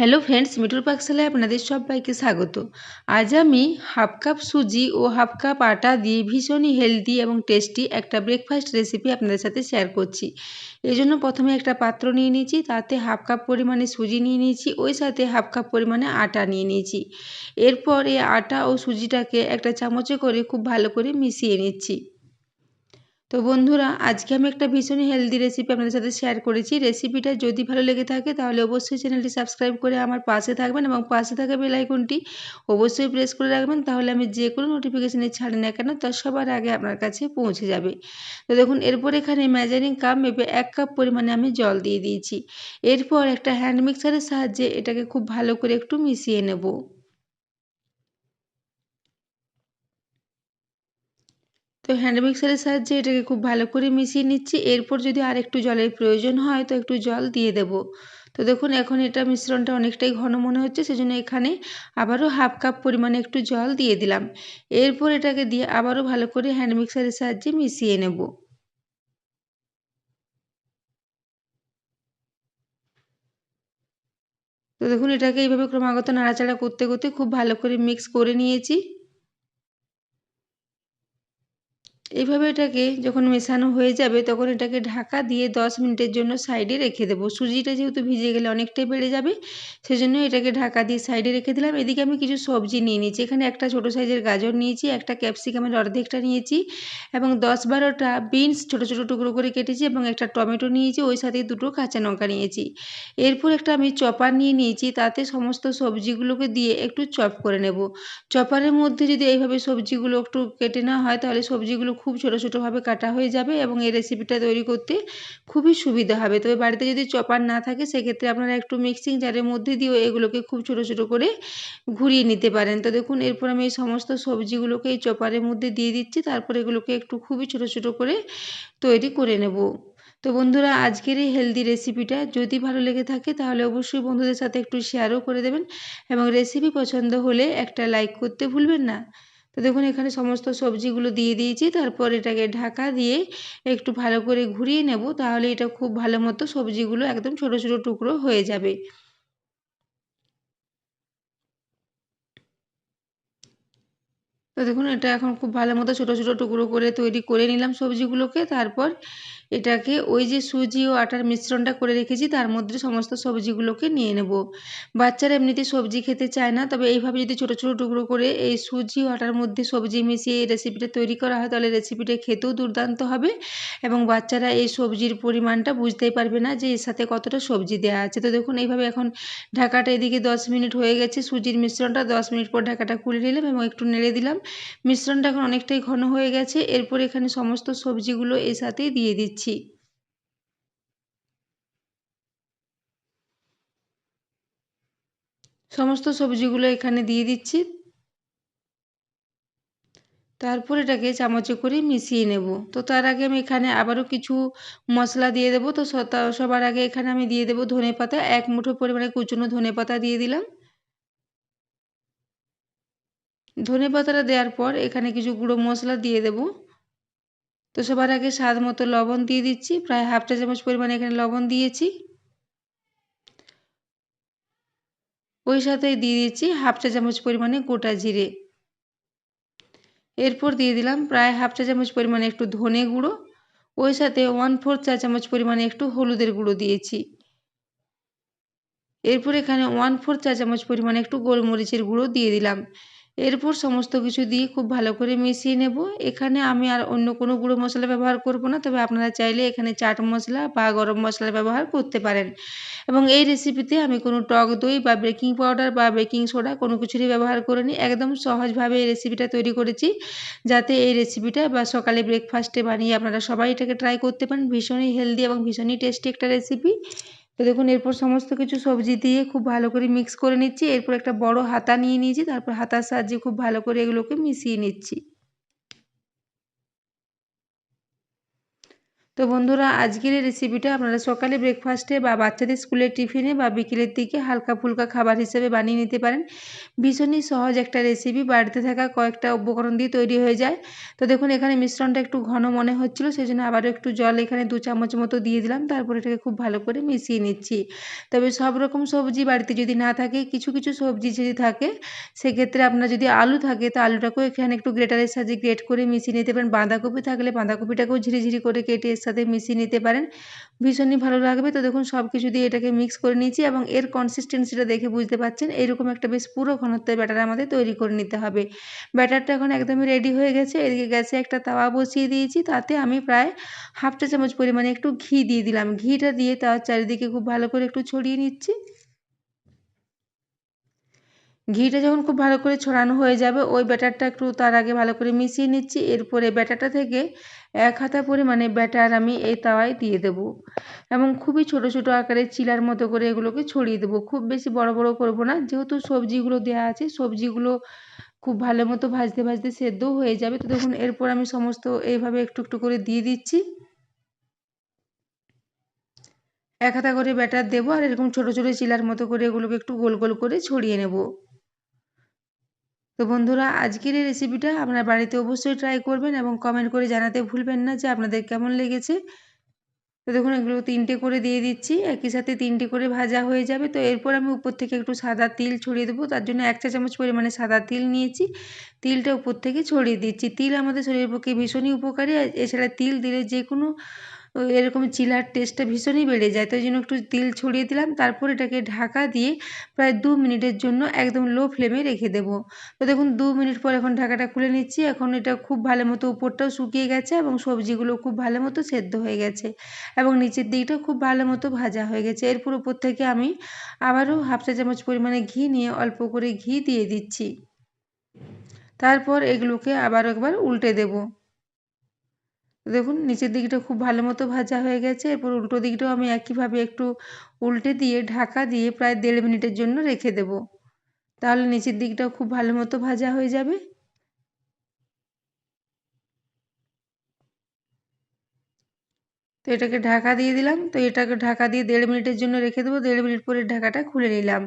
Hello friends মিঠুর পাকশালায় আপনাদের সবাইকে স্বাগত। আজ আমি হাফ কাপ সুজি ও হাফ কাপ আটা দিয়ে ভীষণই হেলদি এবং টেস্টি একটা ব্রেকফাস্ট রেসিপি আপনাদের সাথে শেয়ার করছি। এই জন্য প্রথমে একটা পাত্র নিয়ে নিয়েছি, তাতে হাফ কাপ পরিমাণে সুজি নিয়ে নিয়েছি, ওই সাথে হাফ কাপ পরিমাণে আটা নিয়ে নিয়েছি। এরপর এই আটা ও সুজিটাকে একটা চামচে করে খুব ভালো করে মিশিয়ে নিচ্ছি। তো বন্ধুরা, আজকে আমি একটা ভীষণই হেলদি রেসিপি আপনাদের সাথে শেয়ার করেছি। রেসিপিটা যদি ভালো লেগে থাকে, তাহলে অবশ্যই চ্যানেলটি সাবস্ক্রাইব করে আমার পাশে থাকবেন এবং পাশে থাকা বেলাইকনটি অবশ্যই প্রেস করে রাখবেন। তাহলে আমি যে কোনো নোটিফিকেশানে ছাড়ি না কেন, তা সবার আগে আপনার কাছে পৌঁছে যাবে। তো দেখুন, এরপর এখানে মেজারিং কাপ মেপে এক কাপ পরিমাণে আমি জল দিয়ে দিয়েছি। এরপর একটা হ্যান্ড মিক্সারের সাহায্যে এটাকে খুব ভালো করে একটু মিশিয়ে নেব। তো হ্যান্ড মিক্সারের সাহায্যে এটাকে খুব ভালো করে মিশিয়ে নিচ্ছি। এরপর যদি আর একটু জলের প্রয়োজন হয়, তো একটু জল দিয়ে দেব। তো দেখুন, এখন এটা মিশ্রণটা অনেকটাই ঘন মনে হচ্ছে, সেজন্য এখানে আবারও হাফ কাপ পরিমাণে একটু জল দিয়ে দিলাম। এরপর এটাকে দিয়ে আবারও ভালো করে হ্যান্ড মিক্সারের সাহায্যে মিশিয়ে নেব। তো দেখুন, এটাকে এইভাবে ক্রমাগত নাড়াচাড়া করতে করতে খুব ভালো করে মিক্স করে নিয়েছি। এইভাবে এটাকে যখন মেশানো হয়ে যাবে, তখন এটাকে ঢাকা দিয়ে দশ মিনিটের জন্য সাইডে রেখে দেবো। সুজিটা যেহেতু ভিজে গেলে অনেকটাই বেড়ে যাবে, সেজন্য এটাকে ঢাকা দিয়ে সাইডে রেখে দিলাম। এদিকে আমি কিছু সবজি নিয়ে নিয়েছি। এখানে একটা ছোটো সাইজের গাজর নিয়েছি, একটা ক্যাপসিকামের অর্ধেকটা নিয়েছি এবং দশ বারোটা বিনস ছোটো ছোটো টুকরো করে কেটেছি এবং একটা টমেটো নিয়েছি। ওই সাথে দুটো কাঁচা লঙ্কা নিয়েছি। এরপর একটা আমি চপার নিয়ে নিয়েছি। তাতে সমস্ত সবজিগুলোকে দিয়ে একটু চপ করে নেব। চপারের মধ্যে যদি এইভাবে সবজিগুলো একটু কেটে নেওয়া হয়, তাহলে সবজিগুলো খুব ছোটো ছোটোভাবে কাটা হয়ে যাবে এবং এই রেসিপিটা তৈরি করতে খুবই সুবিধা হবে। তবে বাড়িতে যদি চপার না থাকে, সেক্ষেত্রে আপনারা একটু মিক্সিং জারের মধ্যে দিয়েও এগুলোকে খুব ছোটো ছোটো করে ঘুরিয়ে নিতে পারেন। তো দেখুন, এরপর আমি এই সমস্ত সবজিগুলোকে এই চপারের মধ্যে দিয়ে দিচ্ছি। তারপর এগুলোকে একটু খুবই ছোটো ছোটো করে তৈরি করে নেব। তো বন্ধুরা, আজকের এই হেলদি রেসিপিটা যদি ভালো লেগে থাকে, তাহলে অবশ্যই বন্ধুদের সাথে একটু শেয়ারও করে দেবেন এবং রেসিপি পছন্দ হলে একটা লাইক করতে ভুলবেন না। তো দেখুন, এখানে সমস্ত সবজিগুলো দিয়ে দিয়েছি। তারপর এটাকে ঢাকা দিয়ে একটু ভালো করে ঘুরিয়ে নেব। তাহলে এটা খুব ভালো মতো সবজিগুলো একদম ছোট ছোট টুকরো হয়ে যাবে। তো দেখুন, এটা এখন খুব ভালো মতো ছোটো ছোটো টুকরো করে তৈরি করে নিলাম সবজিগুলোকে। তারপর এটাকে ওই যে সুজি ও আটার মিশ্রণটা করে রেখেছি, তার মধ্যে সমস্ত সবজিগুলোকে নিয়ে নেব। বাচ্চারা এমনিতে সবজি খেতে চায় না, তবে এইভাবে যদি ছোটো ছোটো টুকরো করে এই সুজি ও আটার মধ্যে সবজি মিশিয়ে এই রেসিপিটা তৈরি করা হয়, তাহলে রেসিপিটা খেতেও দুর্দান্ত হবে এবং বাচ্চারা এই সবজির পরিমাণটা বুঝতেই পারবে না যে এর সাথে কতটা সবজি দেওয়া আছে। তো দেখুন, এইভাবে এখন ঢাকাটা এদিকে দশ মিনিট হয়ে গেছে, সুজির মিশ্রণটা দশ মিনিট পর ঢাকাটা খুলে নিলাম এবং একটু নেড়ে দিলাম। মিশ্রণটা এখন অনেকটাই ঘন হয়ে গেছে, এরপর এখানে সমস্ত সবজিগুলো এর সাথেই দিয়ে দিচ্ছি। সমস্ত সবজিগুলো এখানে দিয়ে দিচ্ছি। তারপর এটাকে চামচে করে মিশিয়ে নেব। তো তার আগে আমি এখানে আবারও কিছু মশলা দিয়ে দেবো। তো সবার আগে এখানে আমি দিয়ে দেবো ধনে পাতা। এক মুঠো পরিমাণে কুচনো ধনে পাতা দিয়ে দিলাম। ধনে পাতাটা দেওয়ার পর এখানে কিছু গুঁড়ো মশলা দিয়ে দেব। তো সবার আগে স্বাদ মতো লবণ দিয়ে দিচ্ছি। প্রায় হাফ চা চামচ পরিমাণে এখানে লবণ দিয়েছি। ওই সাথে দিয়ে দিচ্ছি হাফ চা চামচ পরিমাণে গোটা জিরে। এরপর দিয়ে দিলাম প্রায় হাফ চা চামচ পরিমাণে একটু ধনে গুঁড়ো। ওই সাথে ওয়ান ফোর্থ চা চামচ পরিমাণে একটু হলুদের গুঁড়ো দিয়েছি। এরপর এখানে ওয়ান ফোর্থ চা চামচ পরিমাণে একটু গোলমরিচের গুঁড়ো দিয়ে দিলাম। এরপর সমস্ত কিছু দিয়ে খুব ভালো করে মিশিয়ে নেব। এখানে আমি আর অন্য কোনো গুঁড়ো মশলা ব্যবহার করব না, তবে আপনারা চাইলে এখানে চাট মশলা বা গরম মশলা ব্যবহার করতে পারেন। এবং এই রেসিপিতে আমি কোনো টক দই বা বেকিং পাউডার বা বেকিং সোডা কোনো কিছুরই ব্যবহার করিনি। একদম সহজভাবে এই রেসিপিটা তৈরি করেছি, যাতে এই রেসিপিটা বা সকালে ব্রেকফাস্টে বানিয়ে আপনারা সবাই এটাকে ট্রাই করতে পারেন। ভীষণই হেলদি এবং ভীষণই টেস্টি একটা রেসিপি তো দেখুন, এরপর সমস্ত কিছু সবজি দিয়ে খুব ভালো করে মিক্স করে নিচ্ছি। এরপর একটা বড় হাতা নিয়ে নিয়েছি, তারপর হাতার সাহায্যে খুব ভালো করে এগুলোকে মিশিয়ে নিচ্ছি। তো বন্ধুরা, আজকের এই রেসিপিটা আপনারা সকালে ব্রেকফাস্টে বা বাচ্চাদের স্কুলের টিফিনে বা বিকেলের দিকে হালকা ফুলকা খাবার হিসেবে বানিয়ে নিতে পারেন। ভীষণই সহজ একটা রেসিপি বাড়িতে থাকা কয়েকটা উপকরণ দিয়ে তৈরি হয়ে যায়। তো দেখুন, এখানে মিশ্রণটা একটু ঘন মনে হচ্ছিল সেই জন্য আবারও একটু জল এখানে দু চামচ মতো দিয়ে দিলাম। তারপর এটাকে খুব ভালো করে মিশিয়ে নিচ্ছি। তবে সব রকম সবজি বাড়িতে যদি না থাকে, কিছু কিছু সবজি যদি থাকে, সেক্ষেত্রে আপনার যদি আলু থাকে, তো আলুটাকেও এখানে একটু গ্রেটারের সাহায্যে গ্রেট করে মিশিয়ে নিতে পারেন। বাঁধাকপি থাকলে বাঁধাকপিটাকেও ঝিরিঝিরি করে কেটে এর সাথে মিশিয়ে নিতে পারেন। ভীষণই ভালো লাগবে। তো দেখুন সব কিছু দিয়ে এটাকে মিক্স করে নিয়েছি এবং এর কনসিস্টেন্সিটা দেখে বুঝতে পারছেন এরকম একটা বেশ পুরো ঘনত্বের ব্যাটার আমাদের তৈরি করে নিতে হবে। ব্যাটারটা এখন একদমই রেডি হয়ে গেছে। এদিকে গ্যাসে একটা তাওয়া বসিয়ে দিয়েছি। তাতে আমি প্রায় হাফটা চামচ পরিমাণে একটু ঘি দিয়ে দিলাম। ঘিটা দিয়ে তাওয়ার চারিদিকে খুব ভালো করে একটু ছড়িয়ে নিচ্ছি। ঘিটা যখন খুব ভালো করে ছড়ানো হয়ে যাবে, ওই ব্যাটারটা একটু তার আগে ভালো করে মিশিয়ে নিচ্ছি। এরপরে ব্যাটারটা থেকে এক হাতা পরিমাণে ব্যাটার আমি এই তাওয়ায় দিয়ে দেব এবং খুবই ছোট ছোট আকারে চিলার মতো করে এগুলোকে ছড়িয়ে দেবো। খুব বেশি বড় বড় করব না, যেহেতু সবজিগুলো দেওয়া আছে, সবজিগুলো খুব ভালো মতো ভাজতে ভাজতে সেদ্ধও হয়ে যাবে। তো দেখুন, এরপর আমি সমস্ত এইভাবে একটু একটু করে দিয়ে দিচ্ছি। এক হাতা করে ব্যাটার দেবো আর এরকম ছোট ছোট চিলার মতো করে এগুলোকে একটু গোল গোল করে ছড়িয়ে নেব। তো বন্ধুরা, আজকের এই রেসিপিটা আপনার বাড়িতে অবশ্যই ট্রাই করবেন এবং কমেন্ট করে জানাতে ভুলবেন না যে আপনাদের কেমন লেগেছে। তো দেখুন, এগুলো তিনটে করে দিয়ে দিচ্ছি। একই সাথে তিনটে করে ভাজা হয়ে যাবে। তো এরপর আমি উপর থেকে একটু সাদা তিল ছড়িয়ে দেবো। তার জন্য এক চা চামচ পরিমাণে সাদা তিল নিয়েছি। তিলটা উপর থেকে ছড়িয়ে দিচ্ছি। তিল আমাদের শরীরের পক্ষে ভীষণই উপকারী। এছাড়া তিল দিলে যে কোনো এরকম চিলার টেস্টটা ভীষণই বেড়ে যায়। তাই জন্য একটু তিল ছড়িয়ে দিলাম, তারপর এটাকে ঢাকা দিয়ে প্রায় দু মিনিটের জন্য একদম লো ফ্লেমে রেখে দেবো। তো দেখুন, দু মিনিট পর এখন ঢাকাটা খুলে নিচ্ছি। এখন এটা খুব ভালো মতো উপরটাও শুকিয়ে গেছে এবং সবজিগুলো খুব ভালো মতো সেদ্ধ হয়ে গেছে এবং নিচের দিকটা খুব ভালো মতো ভাজা হয়ে গেছে। এরপর উপর থেকে আমি আবারও হাফ চা চামচ পরিমাণে ঘি নিয়ে অল্প করে ঘি দিয়ে দিচ্ছি। তারপর এগুলোকে আবার একবার উল্টে দেবো। দেখুন, নিচের দিকটা খুব ভালো মতো ভাজা হয়ে গেছে। এরপর উল্টো দিকটাও আমি একইভাবে একটু উল্টে দিয়ে, ঢাকা দিয়ে প্রায় দেড় মিনিটের জন্য রেখে দেব। তাহলে নিচের দিকটাও খুব ভালো মতো ভাজা হয়ে যাবে। তো এটাকে ঢাকা দিয়ে দিলাম। তো এটাকে ঢাকা দিয়ে দেড় মিনিটের জন্য রেখে দেবো। দেড় মিনিট পরে ঢাকাটা খুলে নিলাম।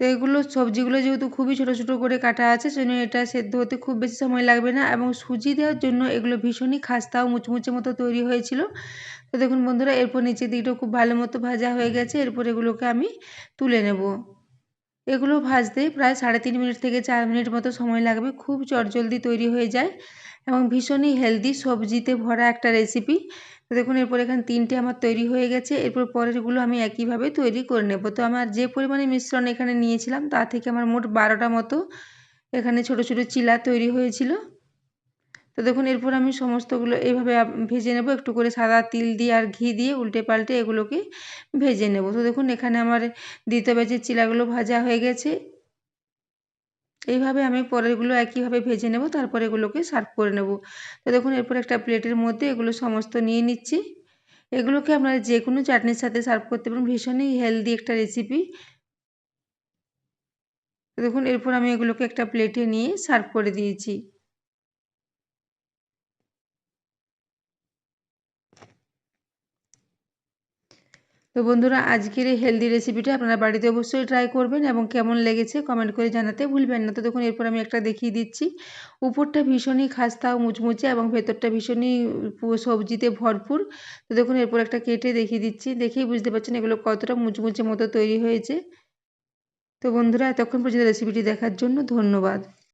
তো এগুলো সবজিগুলো যেহেতু খুবই ছোটো ছোটো করে কাটা আছে সেজন্য এটা সেদ্ধ হতে খুব বেশি সময় লাগবে না এবং সুজি দেওয়ার জন্য এগুলো ভীষণই খাস্তা ও মুচমুচে মতো তৈরি হয়েছিল। তো দেখুন বন্ধুরা, এরপর নিচের দিকটাও খুব ভালো মতো ভাজা হয়ে গেছে, এরপর এগুলোকে আমি তুলে নেব। এগুলো ভাজতে প্রায় সাড়ে তিন মিনিট থেকে চার মিনিট মতো সময় লাগবে, খুব চটজলদি তৈরি হয়ে যায় এবং ভীষণই হেলদি সবজিতে ভরা একটা রেসিপি তো দেখুন, এরপর এখানে তিনটে আমার তৈরি হয়ে গেছে। এরপর পরেরগুলো আমি একইভাবে তৈরি করে নেব। তো আমার যে পরিমাণে মিশ্রণ এখানে নিয়েছিলাম, তা থেকে আমার মোট বারোটা মতো এখানে ছোট ছোট চিলা তৈরি হয়েছিল। তো দেখুন, এরপর আমি সমস্তগুলো এইভাবে ভেজে নেব। একটু করে সাদা তিল দিয়ে আর ঘি দিয়ে উল্টে পাল্টে এগুলোকে ভেজে নেব। তো দেখুন, এখানে আমার দ্বিতীয় ব্যাচের চিলাগুলো ভাজা হয়ে গেছে। এইভাবে আমি পরেরগুলো একইভাবে ভেজে নেব, তারপর এগুলোকে সার্ভ করে নেব। তো দেখুন, এরপর একটা প্লেটের মধ্যে এগুলো সমস্ত নিয়ে নিচ্ছি। এগুলোকে আপনারা যে কোনো চাটনির সাথে সার্ভ করতে পারেন, ভীষণই হেলদি একটা রেসিপি দেখুন, এরপর আমি এগুলোকে একটা প্লেটে নিয়ে সার্ভ করে দিয়েছি। তো বন্ধুরা, আজকের এই হেলদি রেসিপিটা আপনারা বাড়িতে অবশ্যই ট্রাই করবেন এবং কেমন লেগেছে কমেন্ট করে জানাতে ভুলবেন না। তো দেখুন, এরপর আমি একটা দেখিয়ে দিচ্ছি। উপরটা ভীষণই খাস্তা, মুচমুচে এবং ভেতরটা ভীষণই সবজিতে ভরপুর। তো দেখুন, এরপর একটা কেটে দেখিয়ে দিচ্ছি। দেখেই বুঝতে পারছেন এগুলো কতটা মুচমুচে মতো তৈরি হয়েছে। তো বন্ধুরা, এতক্ষণ পর্যন্ত রেসিপিটি দেখার জন্য ধন্যবাদ।